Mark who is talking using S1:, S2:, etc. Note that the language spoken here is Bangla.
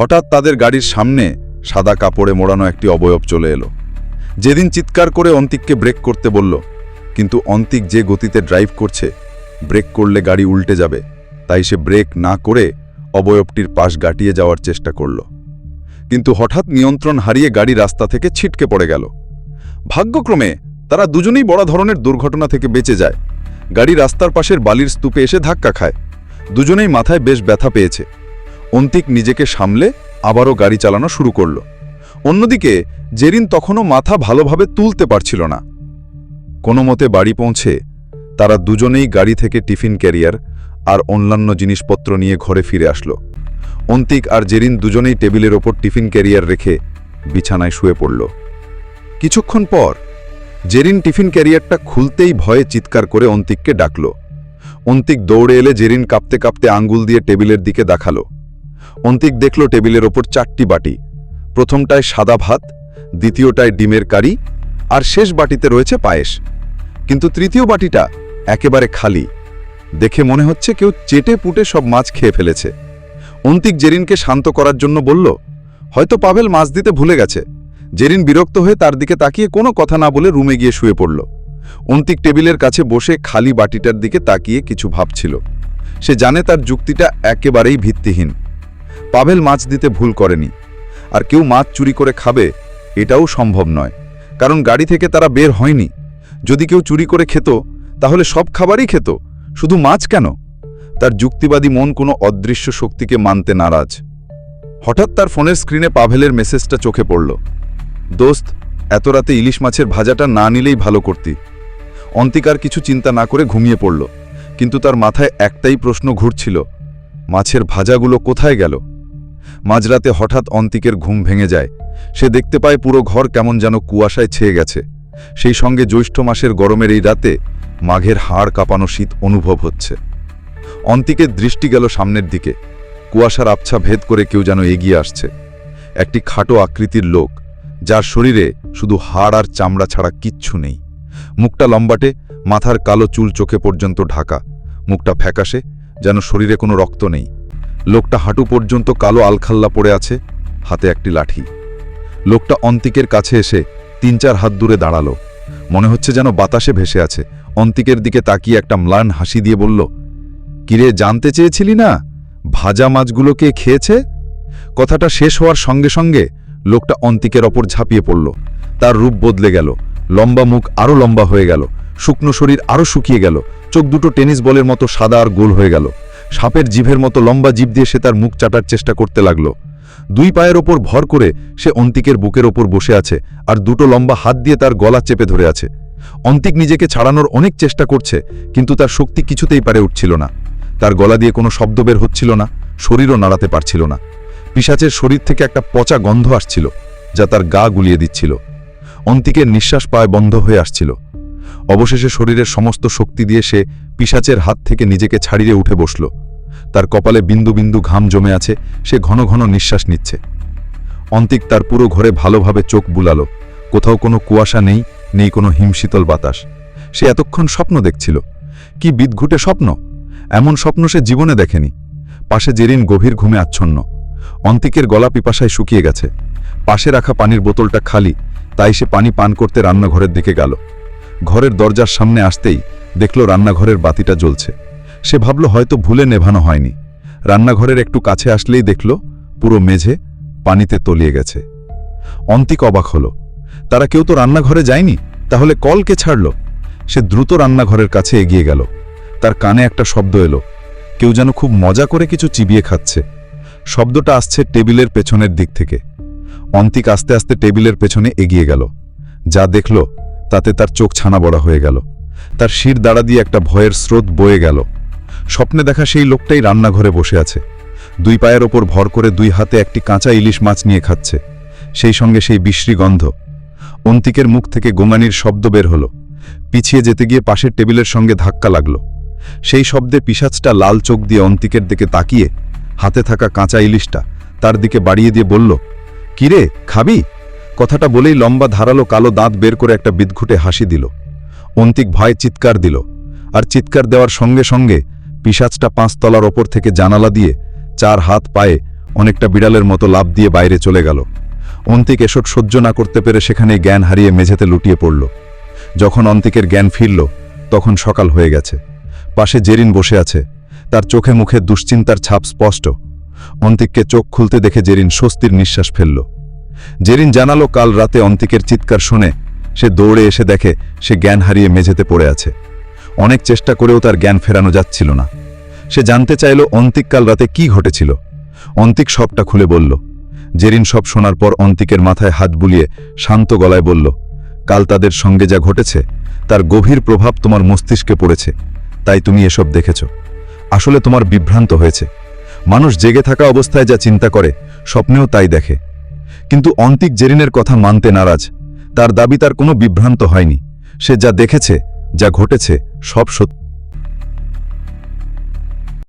S1: হঠাৎ তাদের গাড়ির সামনে সাদা কাপড়ে মোড়ানো একটি অবয়ব চলে এলো। যেদিন চিৎকার করে অন্তিককে ব্রেক করতে বলল, কিন্তু অন্তিক যে গতিতে ড্রাইভ করছে, ব্রেক করলে গাড়ি উল্টে যাবে, তাই সে ব্রেক না করে অবয়বটির পাশ গাটিয়ে যাওয়ার চেষ্টা করল। কিন্তু হঠাৎ নিয়ন্ত্রণ হারিয়ে গাড়ি রাস্তা থেকে ছিটকে পড়ে গেল। ভাগ্যক্রমে তারা দুজনেই বড় ধরনের দুর্ঘটনা থেকে বেঁচে যায়। গাড়ি রাস্তার পাশের বালির স্তূপে এসে ধাক্কা খায়। দুজনেই মাথায় বেশ ব্যথা পেয়েছে। অন্তিক নিজেকে সামলে আবারও গাড়ি চালানো শুরু করল। অন্যদিকে, জেরিন তখনও মাথা ভালোভাবে তুলতে পারছিল না। কোনো মতে বাড়ি পৌঁছে তারা দুজনেই গাড়ি থেকে টিফিন ক্যারিয়ার আর অন্যান্য জিনিসপত্র নিয়ে ঘরে ফিরে আসলো। অন্তিক আর জেরিন দুজনেই টেবিলের ওপর টিফিন ক্যারিয়ার রেখে বিছানায় শুয়ে পড়ল। কিছুক্ষণ পর, জেরিন টিফিন ক্যারিয়ারটা খুলতেই ভয়ে চিৎকার করে অন্তিককে ডাকল। অন্তিক দৌড়ে এলে জেরিন কাঁপতে কাঁপতে আঙ্গুল দিয়ে টেবিলের দিকে দেখাল। অন্তিক দেখল টেবিলের ওপর চারটি বাটি। প্রথমটায় সাদা ভাত, দ্বিতীয়টায় ডিমের কারি, আর শেষ বাটিতে রয়েছে পায়েস। কিন্তু তৃতীয় বাটিটা একেবারে খালি। দেখে মনে হচ্ছে কেউ চেটে পুটে সব মাছ খেয়ে ফেলেছে। অন্তিক জেরিনকে শান্ত করার জন্য বলল, হয়তো পাভেল মাছ দিতে ভুলে গেছে। জেরিন বিরক্ত হয়ে তার দিকে তাকিয়ে কোনো কথা না বলে রুমে গিয়ে শুয়ে পড়ল। অন্তিক টেবিলের কাছে বসে খালি বাটিটার দিকে তাকিয়ে কিছু ভাবছিল। সে জানে তার যুক্তিটা একেবারেই ভিত্তিহীন। পাভেল মাছ দিতে ভুল করেনি। আর কেউ মাছ চুরি করে খাবে, এটাও সম্ভব নয়। কারণ গাড়ি থেকে তারা বের হয়নি। যদি কেউ চুরি করে খেত, তাহলে সব খাবারই খেত। শুধু মাছ কেন? তার যুক্তিবাদী মন কোনো অদৃশ্য শক্তিকে মানতে নারাজ। হঠাৎ তার ফোনের স্ক্রিনে পাভেলের মেসেজটা চোখে পড়ল। দোস্ত, এত রাতে ইলিশ মাছের ভাজাটা না নিলেই ভালো করতি। অন্তিকার কিছু চিন্তা না করে ঘুমিয়ে পড়ল। কিন্তু তার মাথায় একটাই প্রশ্ন ঘুরছিল। মাছের ভাজাগুলো কোথায় গেল? মাঝরাতে হঠাৎ অন্তিকের ঘুম ভেঙে যায়। সে দেখতে পায় পুরো ঘর কেমন যেন কুয়াশায় ছেয়ে গেছে। সেই সঙ্গে জ্যৈষ্ঠ মাসের গরমের এই রাতে মাঘের হাড় কাঁপানো শীত অনুভব হচ্ছে। অন্তিকের দৃষ্টি গেল সামনের দিকে। কুয়াশার আবছা ভেদ করে কেউ যেন এগিয়ে আসছে। একটি খাটো আকৃতির লোক, যার শরীরে শুধু হাড় আর চামড়া ছাড়া কিচ্ছু নেই। মুখটা লম্বাটে, মাথার কালো চুল চোখে পর্যন্ত ঢাকা। মুখটা ফ্যাকাশে, যেন শরীরে কোনো রক্ত নেই। লোকটা হাঁটু পর্যন্ত কালো আলখাল্লা পড়ে আছে, হাতে একটি লাঠি। লোকটা অন্তিকের কাছে এসে তিন চার হাত দূরে দাঁড়াল। মনে হচ্ছে যেন বাতাসে ভেসে আছে। অন্তিকের দিকে তাকিয়ে একটা ম্লান হাসি দিয়ে বলল, কিরে, জানতে চেয়েছিলি না? ভাজা মাছগুলো কে খেয়েছে? কথাটা শেষ হওয়ার সঙ্গে সঙ্গে লোকটা অন্তিকের ওপর ঝাঁপিয়ে পড়ল। তার রূপ বদলে গেল। লম্বা মুখ আরও লম্বা হয়ে গেল। শুকনো শরীর আরও শুকিয়ে গেল। চোখ দুটো টেনিস বলের মতো সাদা আর গোল হয়ে গেল। সাপের জিভের মতো লম্বা জিভ দিয়ে সে তার মুখ চাটার চেষ্টা করতে লাগল। দুই পায়ের ওপর ভর করে সে অন্তিকের বুকের ওপর বসে আছে আর দুটো লম্বা হাত দিয়ে তার গলা চেপে ধরে আছে। অন্তিক নিজেকে ছাড়ানোর অনেক চেষ্টা করছে, কিন্তু তার শক্তি কিছুতেই পারে উঠছিল না। তার গলা দিয়ে কোনো শব্দ বের হচ্ছিল না, শরীরও নাড়াতে পারছিল না। পিসাচের শরীর থেকে একটা পচা গন্ধ আসছিল, যা তার গা গুলিয়ে দিচ্ছিল। অন্তিকের নিঃশ্বাস পায় বন্ধ হয়ে আসছিল। অবশেষে শরীরের সমস্ত শক্তি দিয়ে সে পিসাচের হাত থেকে নিজেকে ছাড়িয়ে উঠে বসল। তার কপালে বিন্দু বিন্দু ঘাম জমে আছে, সে ঘন ঘন নিঃশ্বাস নিচ্ছে। অন্তিক তার পুরো ঘরে ভালোভাবে চোখ বুলালো। কোথাও কোনো কুয়াশা নেই নেই কোনো হিমশীতল বাতাস। সে এতক্ষণ স্বপ্ন দেখছিল। কি বিদঘুটে স্বপ্ন? এমন স্বপ্ন সে জীবনে দেখেনি। পাশে জেরিন গভীর ঘুমে আচ্ছন্ন। অন্তিকের গলা পিপাসায় শুকিয়ে গেছে। পাশে রাখা পানির বোতলটা খালি, তাই সে পানি পান করতে রান্নাঘরের দিকে গেল। ঘরের দরজার সামনে আসতেই দেখল রান্নাঘরের বাতিটা জ্বলছে। সে ভাবল হয়তো ভুলে নেভানো হয়নি। রান্নাঘরের একটু কাছে আসলেই দেখল পুরো মেঝে পানিতে তলিয়ে গেছে। অন্তিক অবাক হল, তারা কেউ তো রান্নাঘরে যায়নি? তাহলে কল কে ছাড়ল? সে দ্রুত রান্নাঘরের কাছে এগিয়ে গেল। তার কানে একটা শব্দ এলো, কেউ যেন খুব মজা করে কিছু চিবিয়ে খাচ্ছে। শব্দটা আসছে টেবিলের পেছনের দিক থেকে। অন্তিক আস্তে আস্তে টেবিলের পেছনে এগিয়ে গেল। যা দেখল তাতে তার চোখ ছানা বড়া হয়ে গেল। তার শির দাঁড়া দিয়ে একটা ভয়ের স্রোত বয়ে গেল। স্বপ্নে দেখা সেই লোকটাই রান্নাঘরে বসে আছে। দুই পায়ের ওপর ভর করে দুই হাতে একটি কাঁচা ইলিশ মাছ নিয়ে খাচ্ছে। সেই সঙ্গে সেই বিশ্রী গন্ধ। অন্তিকের মুখ থেকে গোঙানির শব্দ বের হলো। পিছিয়ে যেতে গিয়ে পাশের টেবিলের সঙ্গে ধাক্কা লাগল। সেই শব্দে পিসাচটা লাল চোখ দিয়ে অন্তিকের দিকে তাকিয়ে হাতে থাকা কাঁচা ইলিশটা তার দিকে বাড়িয়ে দিয়ে বলল, কিরে, খাবি? কথাটা বলেই লম্বা ধারালো কালো দাঁত বের করে একটা বিদঘুটে হাসি দিল। অন্তিক ভয় চিৎকার দিল। আর চিৎকার দেওয়ার সঙ্গে সঙ্গে পিসাচটা পাঁচতলার ওপর থেকে জানালা দিয়ে চার হাত পায়ে অনেকটা বিড়ালের মতো লাভ দিয়ে বাইরে চলে গেল। অন্তিক এসব সহ্য না করতে পেরে সেখানে জ্ঞান হারিয়ে মেঝেতে লুটিয়ে পড়ল। যখন অন্তিকের জ্ঞান ফিরল, তখন সকাল হয়ে গেছে। পাশে জেরিন বসে আছে। তার চোখে মুখে দুশ্চিন্তার ছাপ স্পষ্ট। অন্তিককে চোখ খুলতে দেখে জেরিন স্বস্তির নিঃশ্বাস ফেলল। জেরিন জানালো কাল রাতে অন্তিকের চিৎকার শুনে, সে দৌড়ে এসে দেখে সে জ্ঞান হারিয়ে মেঝেতে পড়ে আছে। অনেক চেষ্টা করেও তার জ্ঞান ফেরানো যাচ্ছিল না। সে জানতে চাইল অন্তিক কাল রাতে কি ঘটেছিল। অন্তিক সবটা খুলে বলল। জেরিন সব শোনার পর অন্তিকের মাথায় হাত বুলিয়ে শান্ত গলায় বলল, কাল তাদের সঙ্গে যা ঘটেছে, তার গভীর প্রভাব তোমার মস্তিষ্কে পড়েছে। তাই তুমি এসব দেখেছ। আসলে তোমার বিভ্রান্ত হয়েছে। মানুষ জেগে থাকা অবস্থায় যা চিন্তা করে, স্বপ্নেও তাই দেখে। কিন্তু অন্তিক জেরিনের কথা মানতে নারাজ। তার দাবি তার কোনো বিভ্রান্ত হয়নি। সে যা দেখেছে, যা ঘটেছে, সব সত্য।